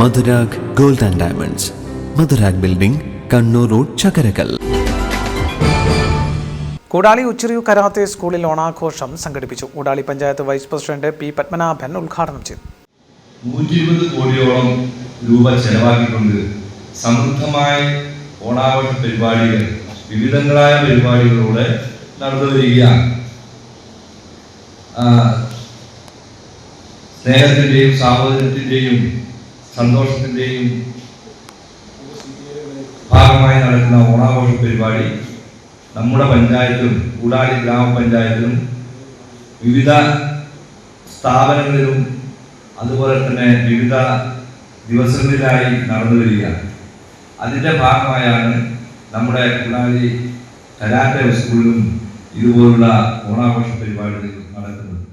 Madhurag gold and diamonds. Madhurag building Kannur road Chakkarakkal. Koodali ഉച്ചിറിയു karate സ്കൂളിൽ ഓണാഘോഷം സംഘടിപ്പിച്ചു. Koodali panchayat vice president P Padmanabhan ഉദ്ഘാടനം ചെയ്തു. നൂറ്റി ഇരുപത് കോടിയോളം രൂപ ചെലവാക്കിക്കൊണ്ട് സമൃദ്ധമായ ഓണാഘോഷ പരിപാടികൾ വിവിധങ്ങളായ പരിപാടികളിലൂടെ നടന്നു വരികയാണ് ആ, സ്നേഹത്തിന്റെയും സാഹോദര്യത്തിന്റെയും സന്തോഷത്തിന്റെയും ഭാഗമായി നടക്കുന്ന ഓണാഘോഷ പരിപാടി നമ്മുടെ പഞ്ചായത്തിലും കൂടാളി ഗ്രാമപഞ്ചായത്തിലും വിവിധ സ്ഥാപനങ്ങളിലും അതുപോലെ തന്നെ വിവിധ ദിവസങ്ങളിലായി നടന്നു വരികയാണ്. അതിന്റെ ഭാഗമായാണ് നമ്മുടെ കൂടാളി കരാട്ടെ സ്കൂളിലും ഇതുപോലുള്ള ഓണാഘോഷ പരിപാടികൾ നടക്കുന്നത്.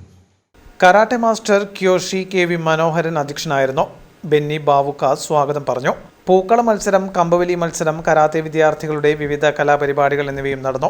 Karate master ക്യോഷി K V Manoharan അധ്യക്ഷനായിരുന്നു. ബെന്നി ബാവുക്ക സ്വാഗതം പറഞ്ഞു. പൂക്കള മത്സരം കമ്പവലി മത്സരം കരാത്തെ വിദ്യാർത്ഥികളുടെ വിവിധ കലാപരിപാടികൾ എന്നിവയും നടന്നു.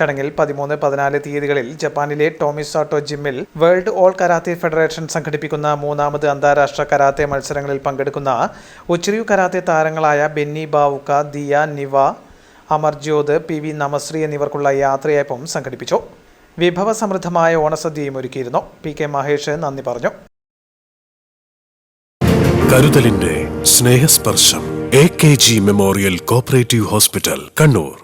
ചടങ്ങിൽ പതിമൂന്ന് പതിനാല് തീയതികളിൽ ജപ്പാനിലെ ടോമിസാട്ടോ ജിമ്മിൽ വേൾഡ് ഓൾ കരാത്തെ ഫെഡറേഷൻ സംഘടിപ്പിക്കുന്ന മൂന്നാമത് അന്താരാഷ്ട്ര കരാത്തെ മത്സരങ്ങളിൽ പങ്കെടുക്കുന്ന ഉച്ചിരിയു കരാത്തെ താരങ്ങളായ ബെന്നി ബാവുക്ക ദിയ നിവ അമർജ്യോത് പി വി നമശ്രീ എന്നിവർക്കുള്ള യാത്രയയപ്പും സംഘടിപ്പിച്ചു. വിഭവസമൃദ്ധമായ ഓണസദ്യയും ഒരുക്കിയിരുന്നു. പി കെ മഹേഷ് നന്ദി പറഞ്ഞു. കരുതലിന്റെ സ്നേഹസ്പർശം A K G memorial cooperative hospital Kannur.